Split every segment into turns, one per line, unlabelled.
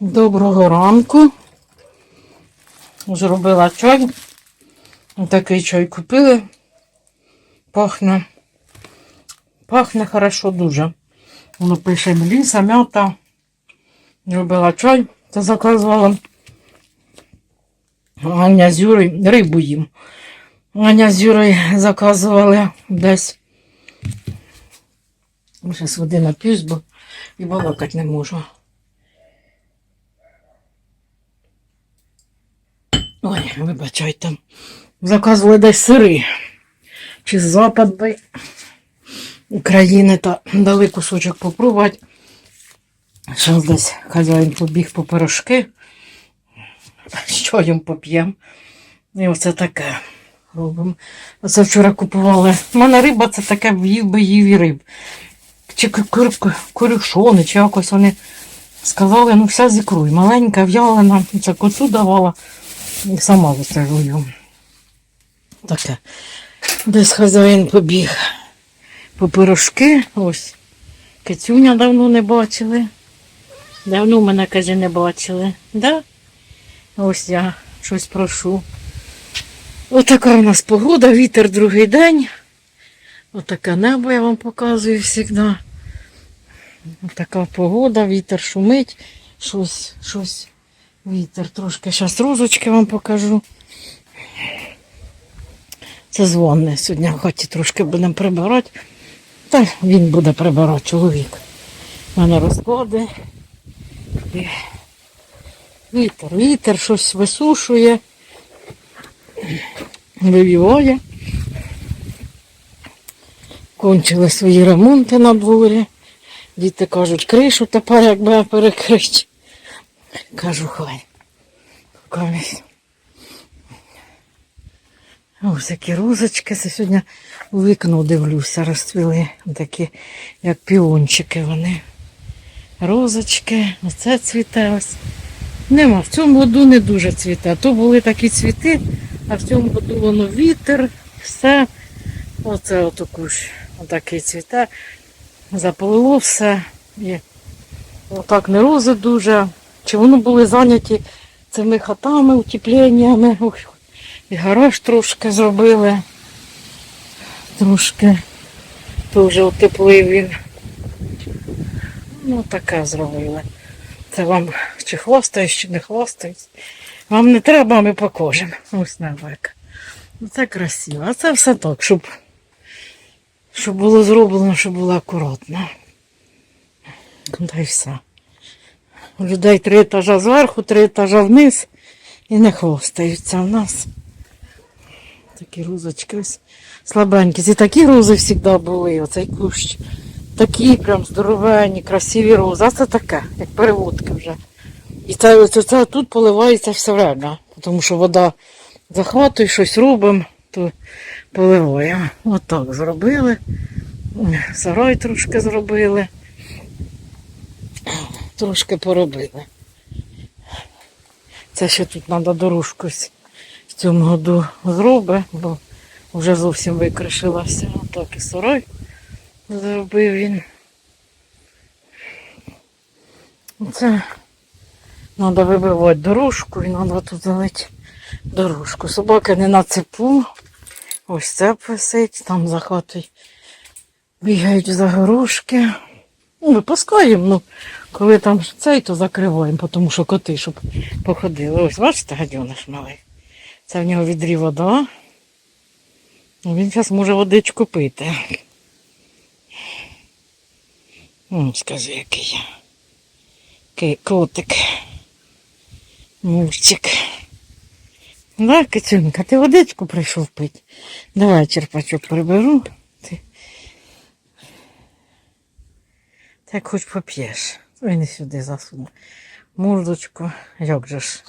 Доброго ранку. Зробила чай. Такий чай купили. Пахне. Пахне хорошо дуже. Воно пише меліса, м'ята. Зробила чай. Це заказувала. Аня з Юрою рибу їм. Аня з Юрою заказували десь. Зараз води нап'юсь, бо і балакати не можу. Ой, вибачайте. Заказували десь сири. Чи запад би України та дали кусочок попробувати. Зараз десь хазяїн побіг по пирожки. З чаєм поп'ємо. І оце таке робимо. Оце вчора купували. У мене риба це таке їв би їв і риб. Чи корюшони, чи якось вони сказали, ну вся з ікрою. Маленька, в'ялена, це коту давала. Сама застрелюю. Таке. Десь хазяїн побіг по пирожки. Ось. Кицюня давно не бачили. Давно мене, каже, не бачили. Да? Ось я щось прошу. Отака у нас погода, вітер другий день. Отаке небо я вам показую завжди. Така погода, вітер шумить, щось, щось. Вітер трошки. Зараз розочки вам покажу. Це дзвонне. Сьогодні в хаті трошки будемо прибирати. Та він буде прибирати чоловік. У мене розклади. І Вітер, вітер щось висушує, вивіває. Кончили свої ремонти на дворі. Діти кажуть, кришу тепер якби перекрити. Кажу, хай. Колись. Ось які розочки. Це сьогодні у вікно дивлюся, розцвіли такі, як піончики вони. Розочки, оце цвіте ось. Нема, в цьому году не дуже цвіте. То були такі цвіти, а в цьому году воно вітер, все. Оце ото кущ, отакий цвіте. Запалило все. І отак не рози дуже. Чи вони були зайняті цими хатами, утепленнями. І гараж трошки зробили. Трошки теж утеплив він. Ну, таке зробили. Це вам чи хвастаюсь, чи не хвастаюсь. Вам не треба, ми покажемо. Ось небека. Ну, це красиво. А це все так, щоб, щоб було зроблено, щоб було акуратно. Та й все. У людей три етажа зверху, три етажа вниз і не хвостаються в нас. Такі розочки ось слабенькі. І такі рози завжди були, оцей кущ. Такі прям здоровенні, красиві рози. А це таке, як переводки вже. І це, це, це тут поливається все время, тому що вода захватує, щось робимо, то поливаємо. Отак зробили. Сарай трошки зробили. Трошки поробили. Це ще тут треба дорожку в цьому году зробити, бо вже зовсім викришилася. Отак і сарай зробив він. Це треба вибивати дорожку і треба тут залити дорожку. Собаки не на цепу. Ось цеп висить, там за хатою бігають за горошки. Ну, випускаємо, ну, коли там цей, то закриваємо, тому що коти, щоб походили. Ось, бачите, гадюниш малий. Це в нього відрі вода. Він зараз може водичку пити. Ну, скажи, який я. Котик. Мурчик. Да, Кицюнька, ти водичку прийшов пити? Давай черпачок приберу. Ти. Так хоч поп'єш. Ой, не сюди засуну. Мордочку. Як же ж.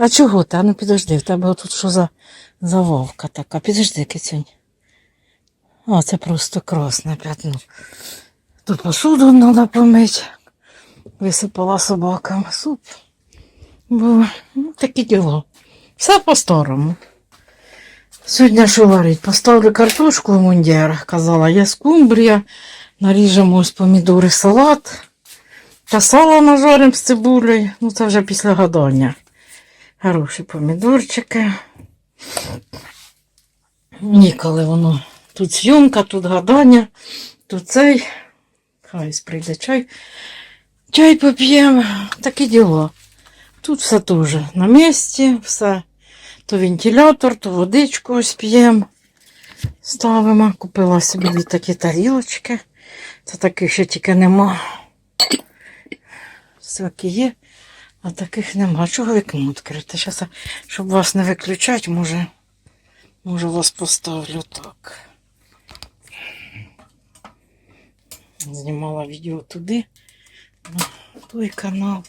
А чого ти? А ну підожди, в тебе тут що за, за вовка така? Підожди, Кицюнь. О, це просто красне п'ятно. Тут посуду треба помити. Висипала собакам суп. Бо ну, такі діло. Все по-старому. Сьогодні що варить? Поставлю картошку в мундір. Казала, є скумбрія. Наріжемо ось помідори салат. Та нажарим з цибулею. Ну, це вже після гадання. Хороші помідорчики. Ніколи воно. Тут зйомка, тут гадання, тут цей. Хай прийде чай. Чай поп'ємо. Таке діло. Тут все теж на місці, все. То вентилятор, то водичку ось п'ємо. Ставимо. Купила собі такі тарілочки. Це таких ще тільки нема. Всякі є, а таких нема. Чого вікно відкрите? Зараз, щоб вас не виключати, може, може вас поставлю так. Знімала відео туди, на той канал.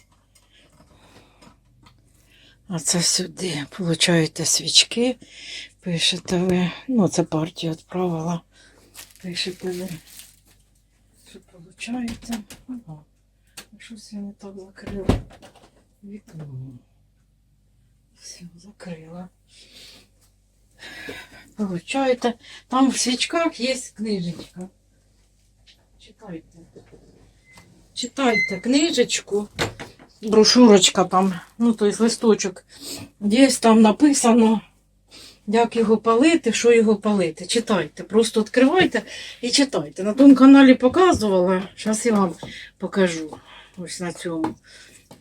А це сюди. Получаєте свічки, пишете ви. Ну, це партію відправила. Пишете ви. Що получаєте? Ага. Щось я не так закрила вікно. Все, закрила. Получаєте, там в свічках є книжечка. Читайте. Читайте книжечку. Брошурочка там, ну, тобто листочок. Десь там написано, як його палити, що його палити. Читайте. Просто відкривайте і читайте. На тому каналі показувала. Зараз я вам покажу. Ось на цьому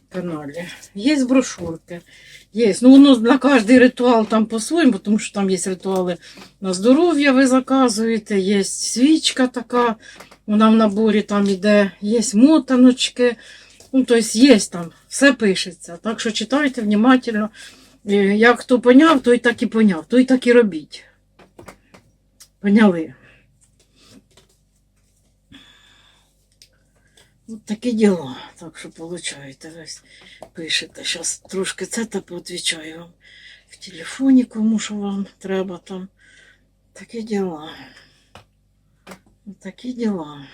каналі. Є брошурки. Є. Ну, воно на кожний ритуал там по-своєму, тому що там є ритуали на здоров'я, ви заказуєте, є свічка така, вона в наборі там іде, є мотаночки. Ну, тобто є там, все пишеться. Так що читайте внимательно. Е, Як хто поняв, той так і поняв, той так і робіть. Поняли? От такі діла. Так що получаєте, ось пишете. Зараз трошки це та поотвічаю вам в телефоні, кому що вам треба там. Такі діла. Такі діла.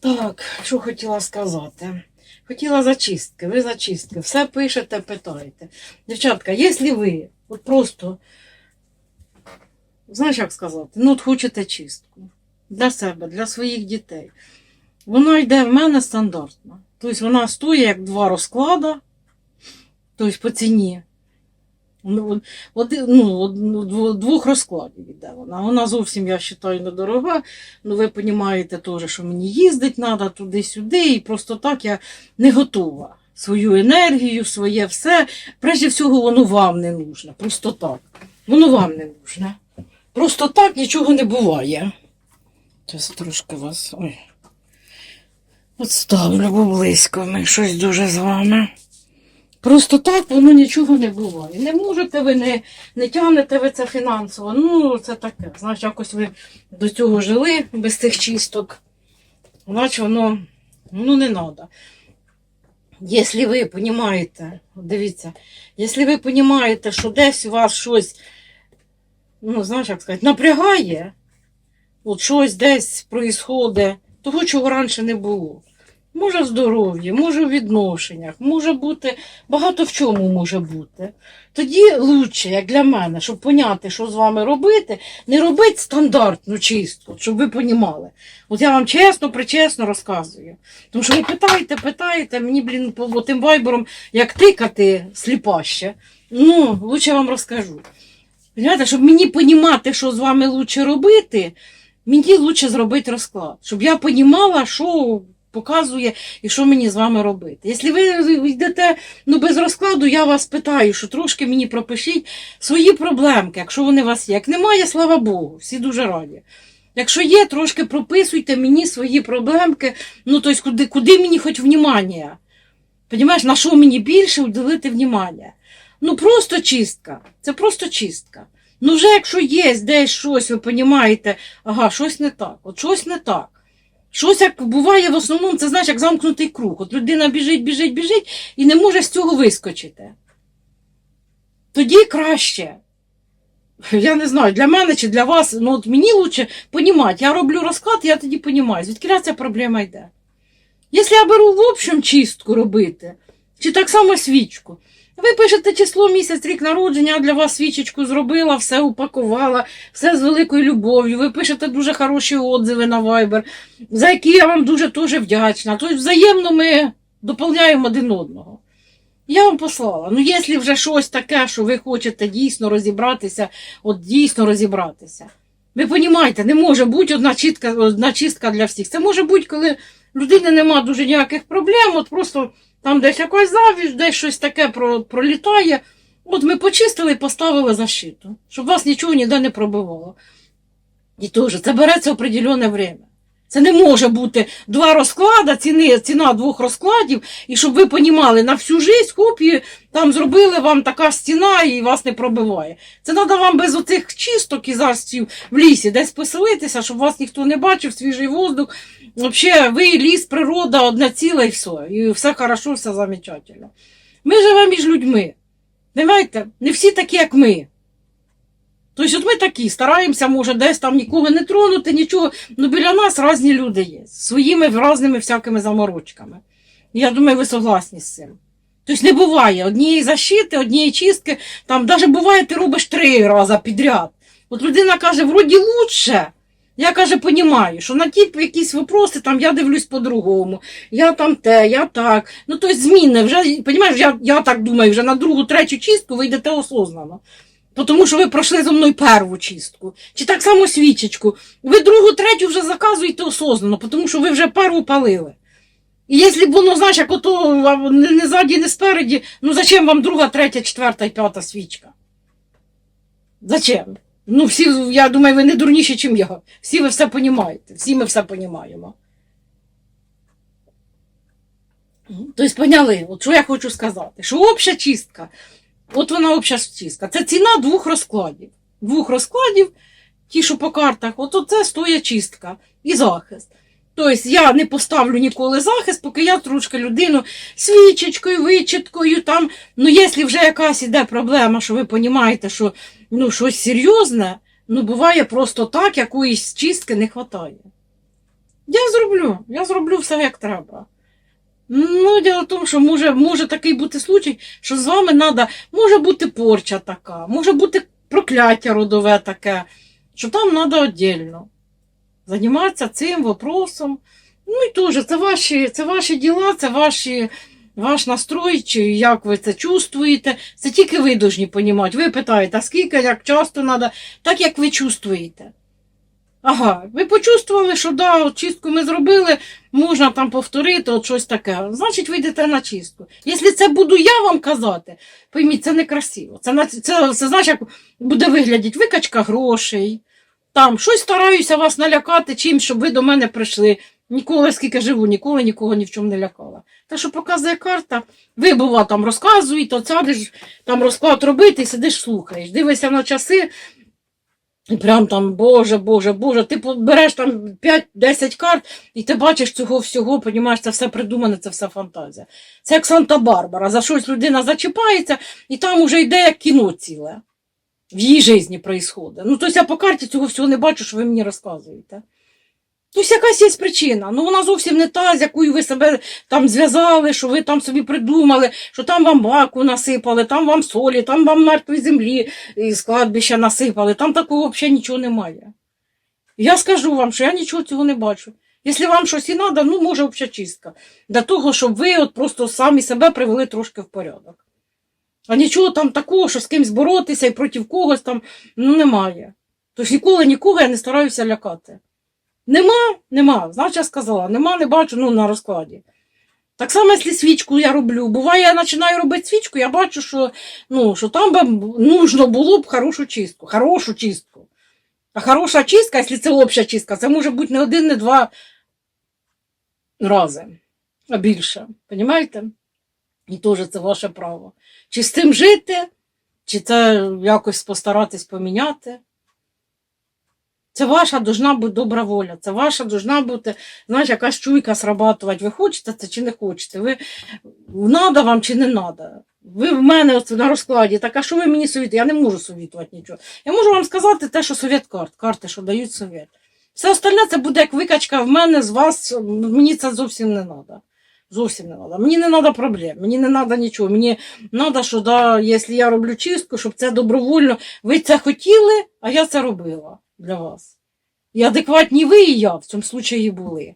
Так, що хотіла сказати. Хотіла зачистки, ви зачистки, все пишете, питаєте. Дівчатка, якщо ви от просто, знаєш, як сказати, ну от хочете чистку для себе, для своїх дітей, вона йде в мене стандартно. Тобто вона стоїть як два розклади, тобто по ціні. Ну, ну, двох розкладів йде вона. Вона зовсім, я вважаю, недорога. Ну, ви розумієте теж, що мені їздить треба туди-сюди, і просто так я не готова. Свою енергію, своє все. Прежде всього, воно вам не нужне. Просто так. Воно вам не нужне. Просто так нічого не буває. Зараз трошки вас. Ой. От ставлю, бо близько ми щось дуже з вами. Просто так воно нічого не буває. Не можете ви, не, не тягнете ви це фінансово. Ну, це таке. Значить, якось ви до цього жили без тих чисток. Значить, воно ну, не треба. Якщо ви розумієте, дивіться, якщо ви розумієте, що десь у вас щось, ну, знаєш, як сказати, напрягає, от щось десь проїсходить, того, чого раніше не було. Може в здоров'ї, може в відношеннях, може бути, багато в чому може бути. Тоді лучше, як для мене, щоб поняти, що з вами робити, не робити стандартну чистку, щоб ви понімали. От я вам чесно, причесно розказую. Тому що ви питаєте, питаєте, мені, блін, по тим вайбером, як тикати сліпаще. Ну, лучше вам розкажу. Понимаєте, щоб мені понімати, що з вами лучше робити, мені лучше зробити розклад. Щоб я понімала, що показує і що мені з вами робити. Якщо ви йдете ну, без розкладу, я вас питаю, що трошки мені пропишіть свої проблемки, якщо вони у вас є. Як немає, слава Богу, всі дуже раді. Якщо є, трошки прописуйте мені свої проблемки, ну тобто куди, куди мені хоч внімання. Понімаєш, на що мені більше уділити внімання? Ну просто чистка. Це просто чистка. Ну, вже якщо є десь щось, ви розумієте, ага, щось не так, от щось не так. Щось як буває в основному, це знаєш, як замкнутий круг. От людина біжить, біжить, біжить і не може з цього вискочити. Тоді краще. Я не знаю, для мене чи для вас, ну от мені краще понімати. Я роблю розклад, я тоді понімаю, звідки ця проблема йде. Якщо я беру в общем чистку робити, чи так само свічку, Ви пишете число, місяць, рік народження, я для вас свічечку зробила, все упакувала, все з великою любов'ю. Ви пишете дуже хороші отзиви на Viber, за які я вам дуже теж вдячна. Тобто взаємно ми доповняємо один одного. Я вам послала. Ну, якщо вже щось таке, що ви хочете дійсно розібратися, от дійсно розібратися. Ви розумієте, не може бути одна чистка, одна чистка для всіх. Це може бути, коли людини нема дуже ніяких проблем, от просто там десь якась завість, десь щось таке пролітає. От ми почистили і поставили защиту, щоб вас нічого ніде не пробивало. І теж це береться определене время. Це не може бути два розклади, ціни, ціна двох розкладів, і щоб ви понімали, на всю життя копії там зробили вам така стіна і вас не пробиває. Це треба вам без оцих чисток і застів в лісі десь поселитися, щоб вас ніхто не бачив, свіжий воздух. Взагалі, ви ліс, природа, одне ціле і все. І все хорошо, все замечательно. Ми живемо між людьми. Понимаєте? Не всі такі, як ми. Тобто, от ми такі, стараємося, може, десь там нікого не тронути, нічого. Ну, біля нас різні люди є, з своїми різними всякими заморочками. Я думаю, ви согласні з цим. Тобто не буває однієї защити, однієї чистки, там навіть буває, ти робиш три рази підряд. От людина каже, вроді лучше. Я каже, понімаю, що на ті якісь вопроси там я дивлюсь по-другому. Я там те, я так. Ну, тобто зміни, вже, понімаєш, я, я так думаю, вже на другу, третю чистку ви йдете осознано. Тому що ви пройшли зо мною перву чистку. Чи так само свічечку. Ви другу, третю вже заказуєте осознано, тому що ви вже перву палили. І якщо б воно, знаєш, як ото не, ззаді, не спереді, ну зачем вам друга, третя, четверта і п'ята свічка? Зачем? Ну, всі, я думаю, ви не дурніші, ніж я. Всі ви все понімаєте. Всі ми все понімаємо. Тобто, поняли, от що я хочу сказати, що обща чистка, от вона обща чистка, це ціна двох розкладів. Двох розкладів, ті, що по картах, от оце стоїть чистка і захист. Тобто я не поставлю ніколи захист, поки я трошки людину свічечкою, вичіткою, там, ну якщо вже якась іде проблема, що ви розумієте, що ну, щось серйозне, ну буває просто так, якоїсь чистки не вистачає. Я зроблю, я зроблю все як треба. Ну, діло в тому, що може, може такий бути случай, що з вами треба, може бути порча така, може бути прокляття родове таке, що там треба віддільно займатися цим вопросом. Ну і теж, це ваші, це ваші діла, це ваші, ваш настрой, чи як ви це чувствуєте. Це тільки ви повинні розуміти. Ви питаєте, а скільки, як часто треба, так як ви чувствуєте. Ага, ви почувствували, що да, чистку ми зробили, можна там повторити, от щось таке. Значить, ви йдете на чистку. Якщо це буду я вам казати, пойміть, це некрасиво. Це, на- це, це знаєш, як буде виглядати викачка грошей. Там щось стараюся вас налякати чим, щоб ви до мене прийшли. Ніколи, скільки живу, ніколи нікого ні в чому не лякала. Те, що показує карта, ви, бува, там розказуєте, садиш там розклад робити сидиш, слухаєш. Дивишся на часи, прям там, Боже, Боже, Боже, ти береш там 5-10 карт, і ти бачиш цього всього, понімаєш, це все придумане, це все фантазія. Це як Санта-Барбара. За щось людина зачіпається, і там уже йде як кіно ціле. В її житті відбувається. Ну, тобто я по карті цього всього не бачу, що ви мені розказуєте. Тобто якась є причина. Ну вона зовсім не та, з якою ви себе там зв'язали, що ви там собі придумали, що там вам баку насипали, там вам солі, там вам мертвої землі з кладбища насипали, там такого взагалі нічого немає. Я скажу вам, що я нічого цього не бачу. Якщо вам щось і треба, ну може взагалі чистка. Для того, щоб ви от просто самі себе привели трошки в порядок. А нічого там такого, що з кимось боротися і проти когось там ну, немає. Тож ніколи нікого я не стараюся лякати. Нема, нема. Значить, я сказала, нема, не бачу, ну на розкладі. Так само, якщо свічку я роблю. Буває, я починаю робити свічку, я бачу, що, ну, що там би нужно було б хорошу чистку. Хорошу чистку. А хороша чистка, якщо це обща чистка, це може бути не один, не два рази, а більше. Понімаєте? І теж це ваше право. Чи з цим жити, чи це якось постаратись поміняти. Це ваша должна бути добра воля, це ваша должна бути, знаєш, якась чуйка срабатувати. Ви хочете це чи не хочете? Ви надо вам чи не надо? Ви в мене оце на розкладі, так а що ви мені совітуєте? Я не можу совітувати нічого. Я можу вам сказати те, що совет карт, карти, що дають совет. Все остальне це буде як викачка в мене з вас, мені це зовсім не треба. Зовсім не треба. Мені не треба проблем, мені не треба нічого. Мені треба, що да, якщо я роблю чистку, щоб це добровольно. Ви це хотіли, а я це робила для вас. І адекватні ви і я в цьому случаї були.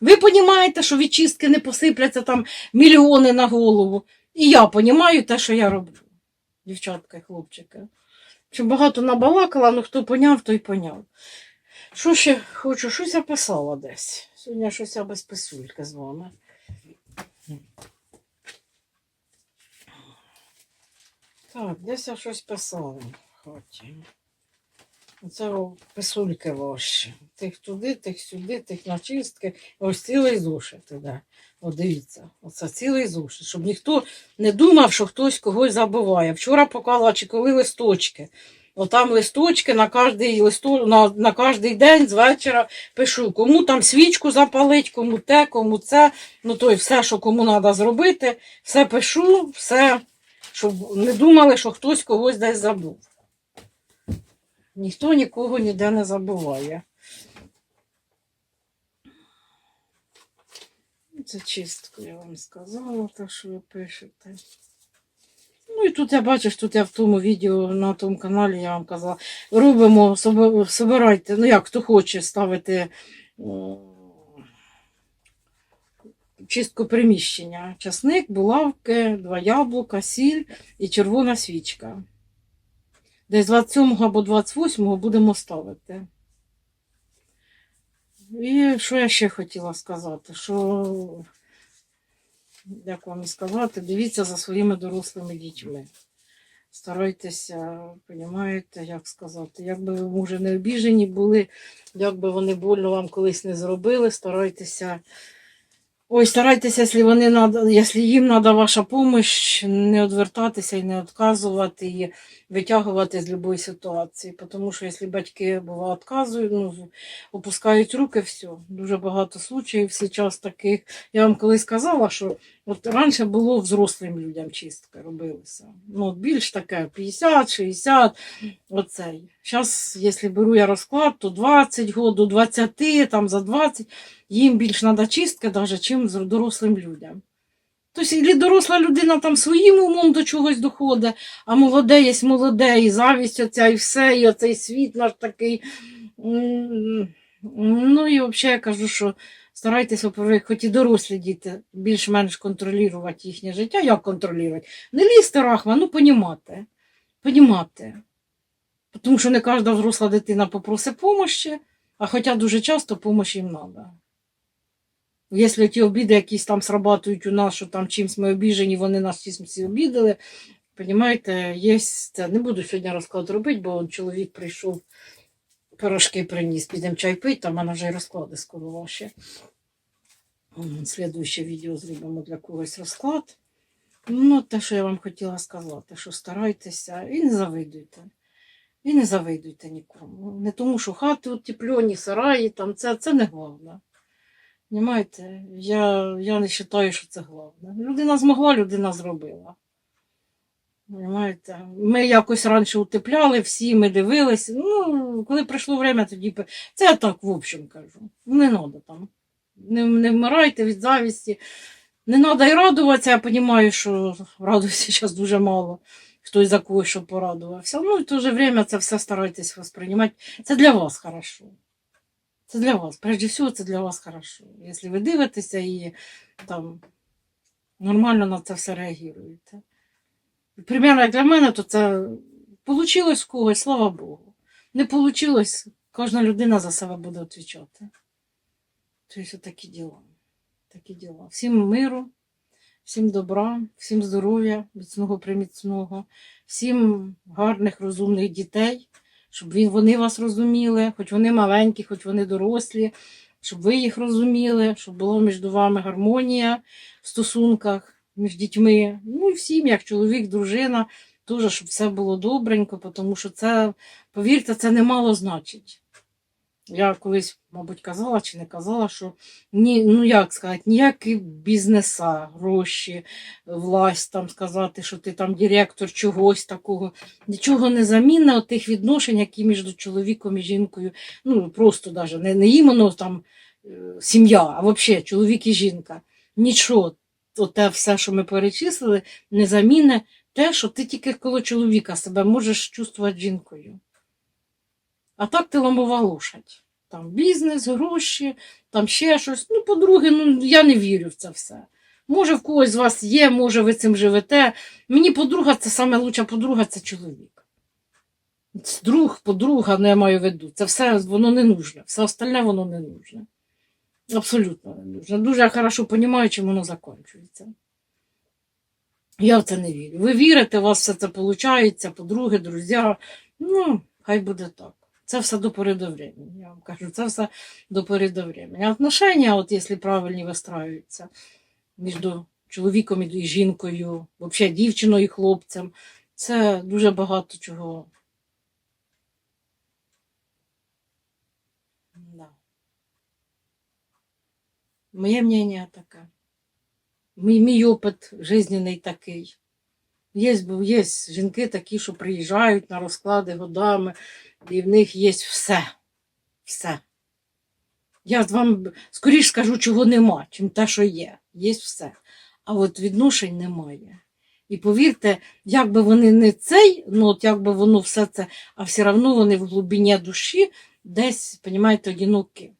Ви розумієте, що від чистки не посипляться там мільйони на голову. І я розумію те, що я роблю, дівчатка і хлопчики. Чи багато набалакала, ну хто поняв, той поняв. Що ще хочу, щось я писала десь. Сьогодні щось я без писульки з вами. Так, десь я щось писала хаті. Це писульки ваші. Тих туди, тих сюди, тих на чистки. Ось цілий зошит іде. О, дивіться, оце цілий зошит. Щоб ніхто не думав, що хтось когось забуває. Вчора поклала чекові листочки. Отам листочки на кожний, листу, на, на кожний день з вечора пишу, кому там свічку запалить, кому те, кому це. Ну то й все, що кому треба зробити, все пишу, все, щоб не думали, що хтось когось десь забув. Ніхто нікого ніде не забуває. Це чистку, я вам сказала, те, що ви пишете. Ну і тут я бачиш, тут я в тому відео на тому каналі я вам казала, робимо, собирайте, ну як хто хоче ставити м, чистку приміщення. Часник, булавки, два яблука, сіль і червона свічка. Десь 27 або 28 будемо ставити. І що я ще хотіла сказати? Що, як вам сказати, дивіться за своїми дорослими дітьми. Старайтеся, розумієте, як сказати, якби ви, може, не обіжені були, якби вони больно вам колись не зробили, старайтеся. Ой, старайтеся, якщо, вони надо, якщо їм треба ваша допомога, не відвертатися і не відказувати, і витягувати з будь-якої ситуації. Тому що якщо батьки бува відказують, ну, опускають руки, все. Дуже багато случаїв зараз таких. Я вам колись казала, що от раніше було взрослим людям чистка робилися. Ну, більш таке 50, 60, оцей. Зараз, якщо беру я розклад, то 20 год, до 20, там за 20, їм більш треба чистка, навіть, чим дорослим людям. Тобто, і доросла людина там своїм умом до чогось доходить, а молоде є молоде, і завість оця, і все, і оцей світ наш такий. Ну і взагалі я кажу, що старайтеся, хоч і дорослі діти, більш-менш контролювати їхнє життя. Як контролювати? Не лізти рахма, ну понімати. Понімати. Тому що не кожна взросла дитина попросить допомоги, а хоча дуже часто допомога їм треба. Якщо ті обіди якісь там срабатують у нас, що там чимось ми обіжені, вони нас чимось обідали. Понімаєте, є. Не буду сьогодні розклад робити, бо чоловік прийшов, пирожки приніс, підемо чай пити, там в мене вже й розклади скоро ваші. Слідуюче відео зробимо для когось розклад. Ну, те, що я вам хотіла сказати, що старайтеся і не завидуйте. І не завидуйте нікому. Не тому, що хати утеплені, сараї, там це, це не головне. Понимаєте? Я, я не вважаю, що це головне. Людина змогла, людина зробила. Понимаєте? Ми якось раніше утепляли, всі ми дивилися. Ну, коли прийшло время, тоді це я так в общем кажу. Не треба там. Не, не вмирайте від завісті. Не треба і радуватися, я розумію, що радується зараз дуже мало. Хтось за когось що порадувався. Ну і в то же время це все старайтесь восприймати. Це для вас хорошо. Це для вас. Прежде всього, це для вас хорошо. Якщо ви дивитеся і там нормально на це все реагуєте. Примерно, для мене, то це вийшло в когось, слава Богу. Не вийшло, кожна людина за себе буде відповідати. Тобто такі діла. Такі діла. Всім миру, всім добра, всім здоров'я, міцного приміцного, всім гарних, розумних дітей, щоб вони вас розуміли, хоч вони маленькі, хоч вони дорослі, щоб ви їх розуміли, щоб була між вами гармонія в стосунках між дітьми. Ну і в сім'ях, чоловік, дружина, теж, щоб все було добренько, тому що це, повірте, це немало значить. Я колись, мабуть, казала чи не казала, що ні, ну як сказати, ніякі бізнеса, гроші, власть там сказати, що ти там директор чогось такого. Нічого не замінне тих відношень, які між чоловіком і жінкою, ну просто навіть не, не іменно там е, сім'я, а взагалі чоловік і жінка. нічого, те все, що ми перечислили, не заміне те, що ти тільки коло чоловіка себе можеш чувствувати жінкою. А так ти ламова лошадь. Там бізнес, гроші, там ще щось. Ну, по-друге, ну я не вірю в це все. Може, в когось з вас є, може, ви цим живете. Мені подруга це саме лучша подруга це чоловік. Друг, подруга, я маю в виду. Це все воно не нужне. Все остальне воно не нужне. Абсолютно не. Дуже я хорошо розумію, чим воно закінчується. Я в це не вірю. Ви вірите, у вас все це виходить, подруги, друзі. Ну, хай буде так. Це все до пори до времени. Я вам кажу, це все до пори до времени. Отношення, от якщо правильні вистраюються між чоловіком і жінкою, взагалі дівчиною і хлопцем, це дуже багато чого. Да. Моє мнення таке. Мій, мій опит жизненний такий. Є, є жінки такі, що приїжджають на розклади годами, і в них є все. Все. Я вам скоріш скажу, чого нема, чим те, що є. Є все. А от відношень немає. І повірте, як би вони не цей, ну от як би воно все це, а все одно вони в глибині душі десь, розумієте, одинокі.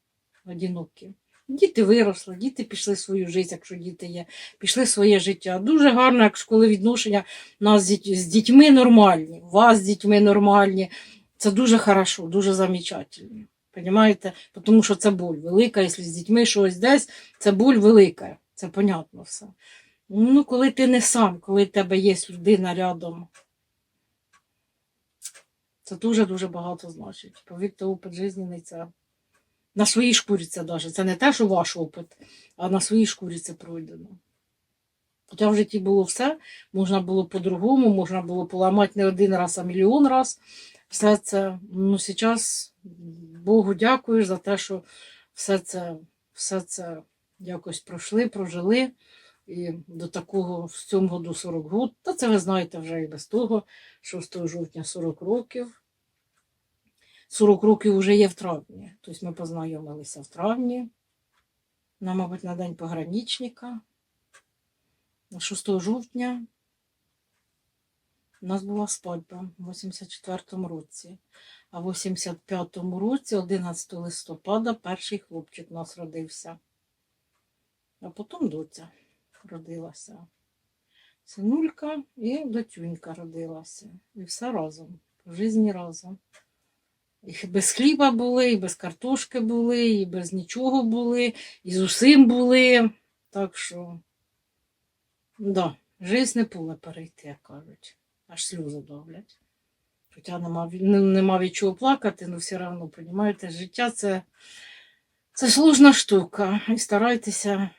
одинокі. Діти виросли, діти пішли свою життя, якщо діти є, пішли своє життя. Дуже гарно, якщо коли відношення нас з дітьми нормальні, у вас з дітьми нормальні. Це дуже хорошо, дуже замечательно. Понимаєте? Тому що це боль велика, якщо з дітьми щось десь, це боль велика. Це понятно все. Ну, коли ти не сам, коли в тебе є людина рядом, це дуже-дуже багато значить. Повірте, опит жизненний це на своїй шкурі це даже. Це не те, що ваш опит, а на своїй шкурі це пройдено. Хоча в житті було все, можна було по-другому, можна було поламати не один раз, а мільйон раз. Все це, ну, зараз Богу дякую за те, що все це, все це якось пройшли, прожили. І до такого в цьому году 40 год. Та це ви знаєте вже і без того. 6 жовтня 40 років. 40 років вже є в травні. Тобто ми познайомилися в травні. На, мабуть, на день пограничника. 6 жовтня у нас була свадьба в 84-му році. А в 85-му році, 11 листопада, перший хлопчик у нас родився. А потім доця родилася. Синулька і дочунька родилася. І все разом. В житті разом. І без хліба були, і без картошки були, і без нічого були, і з усім були. Так що, да, жизнь не поле перейти, як кажуть. Аж сльози давлять. Хоча нема, ну, нема від чого плакати, але все одно, розумієте, життя це, це сложна штука. І старайтеся.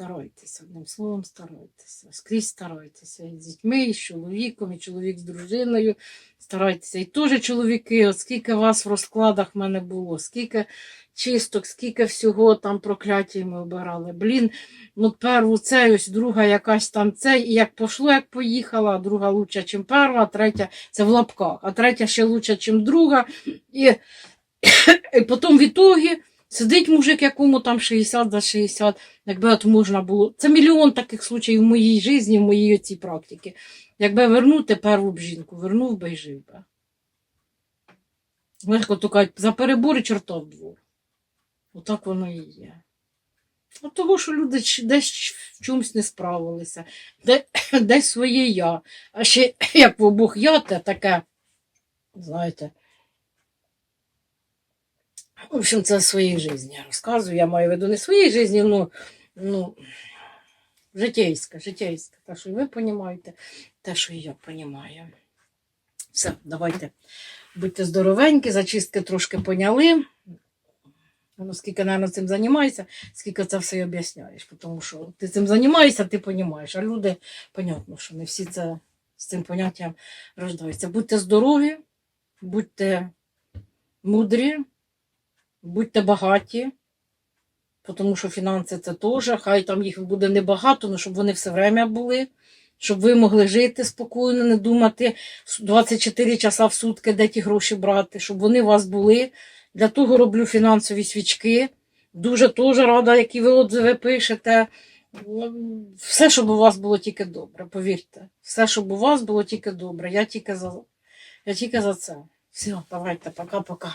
Старайтеся, одним словом, старайтеся. Скрізь старайтеся. І з дітьми, і з чоловіком, і чоловік з дружиною. Старайтеся. І теж чоловіки, от скільки вас в розкладах в мене було, скільки чисток, скільки всього там прокляття ми обирали. Блін, ну перву це, ось друга якась там це, і як пошло, як поїхала, друга лучша, ніж перша, третя це в лапках, а третя ще лучша, ніж друга. І, і потім в ітогі сидить мужик, якому там 60 за 60, якби от можна було. Це мільйон таких случаїв в моїй житті, в моїй цій практиці. Якби вернути перву б жінку, вернув би і жив би. Легко то кажуть, за перебори чорта в двор. Отак воно і є. От того, що люди десь в чомусь не справилися, де, десь своє я. А ще як в обох я, те таке, знаєте. В общем, це своїй житті я розказую. Я маю в виду не своїй житті, ну, ну житейська, житейська. Те, що і ви розумієте, те, що і я розумію. Все, давайте. Будьте здоровенькі, зачистки трошки поняли. Ну, скільки, мабуть, цим займаєшся, скільки це все і об'ясняєш. Тому що ти цим займаєшся, ти розумієш. А люди, понятно, що не всі це з цим поняттям рождаються. Будьте здорові, будьте мудрі, будьте багаті, тому що фінанси це теж, хай там їх буде небагато, але щоб вони все время були, щоб ви могли жити спокійно, не думати 24 часа в сутки, де ті гроші брати, щоб вони у вас були, Для того роблю фінансові свічки. Дуже теж рада, які ви отзиви пишете. Ну, Все, щоб у вас було тільки добре, повірте. Все, щоб у вас було тільки добре. Я тільки за, я тільки за це. Все, давайте, пока-пока.